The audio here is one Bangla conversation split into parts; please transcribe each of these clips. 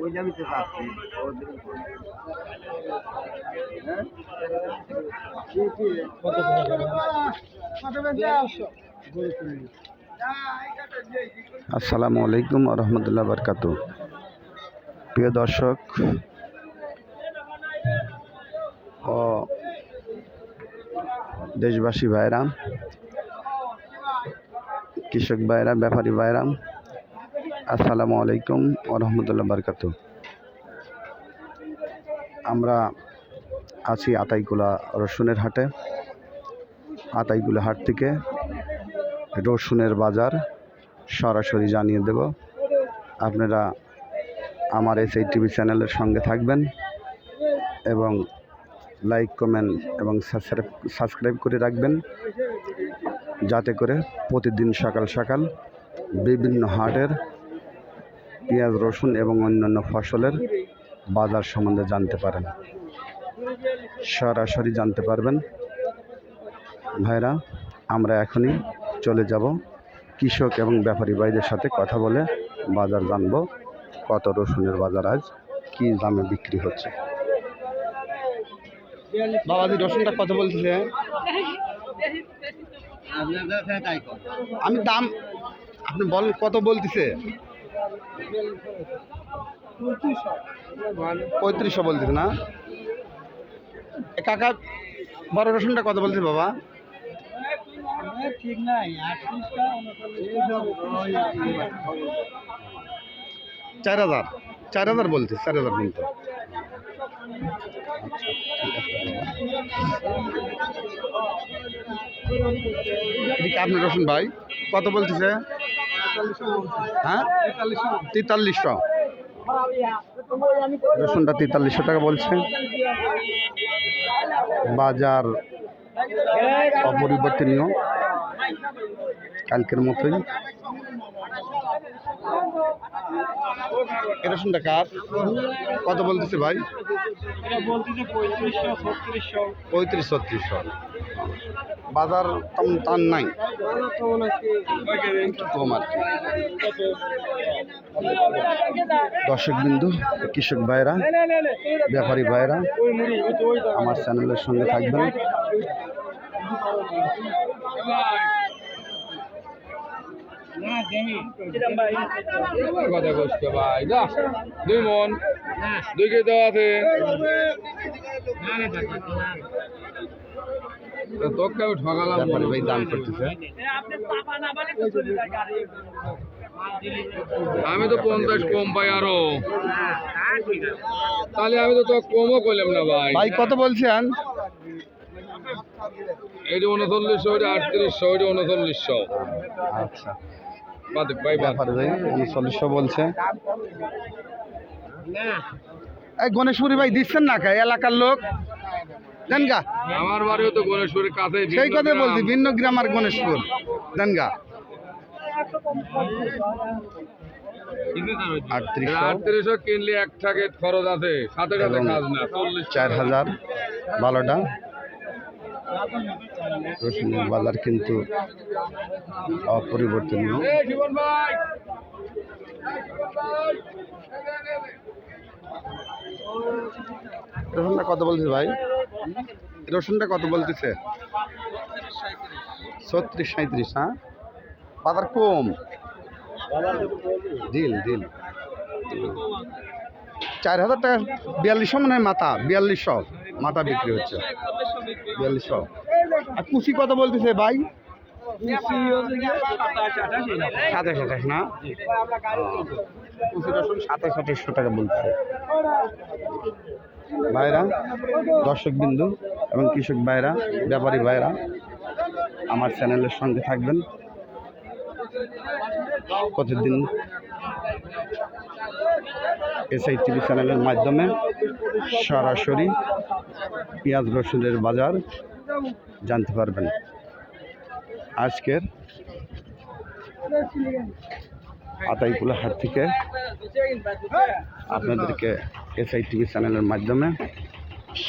ওই দামই তো হ্যাঁ আসসালামু আলাইকুম রহমতুল্লাহ বরকাত প্রিয় দর্শক দেশবাসী ভাইরা কৃষক ভাইরা ব্যাপারী ভাইরাম, আসসালামু আলাইকুম রহমতুল্লাহ বরকাত। আমরা আছি আতাইকুলা রসুনের হাটে। আতাইকুলা হাট থেকে রসুনের বাজার সরাসরি জানিয়ে দেব। আপনারা আমার এস টিভি চ্যানেলের সঙ্গে থাকবেন এবং লাইক, কমেন্ট এবং সাবস্ক্রাইব সাবস্ক্রাইব করে রাখবেন। যাতে করে প্রতিদিন সকাল সকাল বিভিন্ন হাটের পেঁয়াজ, রসুন এবং অন্যান্য ফসলের বাজার সম্বন্ধে জানতে পারেন। সরাসরি জানতে পারবেন। ভাইরা, আমরা এখনই চলে যাব। কৃষক এবং ব্যাপারী ভাইদের সাথে কথা বলে বাজার জানব। কত রসুনের বাজার আজ? কী দামে বিক্রি হচ্ছে? বাবাজি রসুনটা কত বলছে আপনার ব্যবসায় তাই কর আমি দাম, আপনি বলেন কত বলতেছে? পঁয়ত্রিশশো বলতেছে না? কাকা, বড় রসুনটা কত বলছে বাবা? চার হাজার চার হাজার বলছে চার হাজার বলতে রসুন ভাই কত বলতেছে? হ্যাঁ? তেতাল্লিশশো। রসুনটা তেতাল্লিশশো টাকা বলছে। বাজার অপরিবর্তনীয়। কালকের মতোই। এ রসুনটা কার? কত বলতেছে ভাই? পঁয়ত্রিশ ছত্রিশশো। বাজার তেমন টান নাই। কম আর কি। দর্শক বিন্দু কৃষক ভাইরা ব্যাপারী ভাইরা আমার চ্যানেলের সঙ্গে থাকবেন। কথা কষ্ট ভাই যা দুই মন। দুই দেওয়া আছে? তোকে আমি ঠকালাম। ব্যাপারী ভাই দাম করতেছে। আমি তো পঞ্চাশ কম পাই আরও। তাহলে আমি তো তোকে কমও করলাম না ভাই। ভাই কত বলছেন? এইটা উনচল্লিশশো ওইটা আটত্রিশশো ওইটা উনচল্লিশশো। আচ্ছা। উনচল্লিশশো বলছে। এই গণেশপুরি ভাই দিচ্ছেন না কা? এলাকার লোক। গা। আমার বাড়িও তো গণেশ্বরের কাছে সেই কথা বলছি ভিন্ন গ্রাম আর গণেশপুর। দেন গা। আটত্রিশশো। আটত্রিশশো কিনলে এক খরচ আছে সাথে সাথে কাজ না চল্লিশ চার হাজার ভালোটা রসুনের বাজার কিন্তু অপরিবর্তনীয়। রসুনটা কত বলছে ভাই? রসুনটা কত বলতেছে? ছত্রিশ সাঁত্রিশ হ্যাঁ? বাজার কম। দিল দিল। চার হাজার টাকা, বিয়াল্লিশশো মানে মাথা, বিয়াল্লিশশো। মাথা বিক্রি হচ্ছে। বিয়াল্লিশশো আর কুচি কত বলতেছে ভাই? সাতাশ আঠাশ না? রসুন সাতাশ আঠাশশো টাকা বলতেছে। ভাইরা দর্শক বিন্দু এবং কৃষক ভাইরা ব্যাপারী ভাইরা আমার চ্যানেলের সঙ্গে থাকবেন। প্রতিদিন এসআই টিভি চ্যানেলের মাধ্যমে সরাসরি পেঁয়াজ রসুনের বাজার জানতে পারবেন। আজকের আতাইকুলা হাট থেকে আপনাদেরকে এসআই টিভি চ্যানেলের মাধ্যমে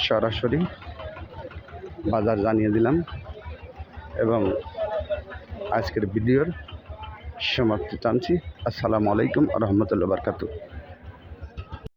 সরাসরি বাজার জানিয়ে দিলাম এবং আজকের ভিডিওর সমাপ্তি টানছি। আসসালামু আলাইকুম রহমতুল্লাহ বারকাতু